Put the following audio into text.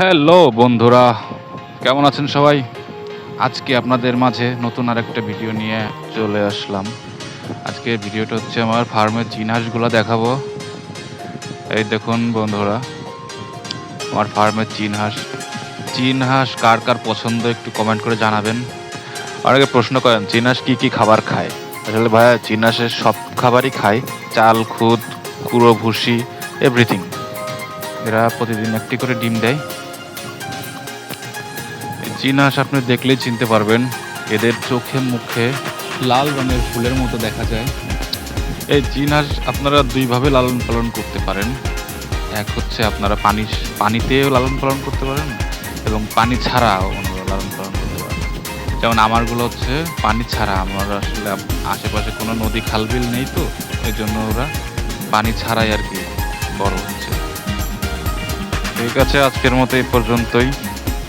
Hello বন্ধুরা, কেমন আছেন সবাই? আজকে আপনাদের মাঝে নতুন আরেকটা ভিডিও নিয়ে চলে আসলাম। আজকে ভিডিওটা হচ্ছে আমার ফার্মের চীন হাঁসগুলো দেখাবো। এই দেখুন বন্ধুরা, আমার ফার্মের চীন হাঁস চীন হাঁস কার কার পছন্দ একটু কমেন্ট করে জানাবেন। অনেকে প্রশ্ন করেন চীন হাঁস কী কী খাবার খায়? আসলে ভাইয়া চীন হাঁসের সব খাবারই খায়। চাল, খুদ, কুড়ো, ভুসি এভরিথিং এরা প্রতিদিন একটি করে ডিম দেয়। চীন হাঁস আপনি দেখলেই চিনতে পারবেন। এদের চোখে মুখে লাল রঙের ফুলের মতো দেখা যায়। এই চীন হাঁস আপনারা দুইভাবে লালন পালন করতে পারেন। এক হচ্ছে আপনারা পানি, পানিতেও লালন পালন করতে পারেন এবং পানি ছাড়াও ওনারা লালন পালন করতে পারেন। যেমন আমারগুলো হচ্ছে পানি ছাড়া, আমার আসলে আশেপাশে কোনো নদী খালবিল নেই তো এই জন্য ওরা পানি ছাড়াই আর কি বড় হচ্ছে। ঠিক আছে, আজকের মতো এই পর্যন্তই।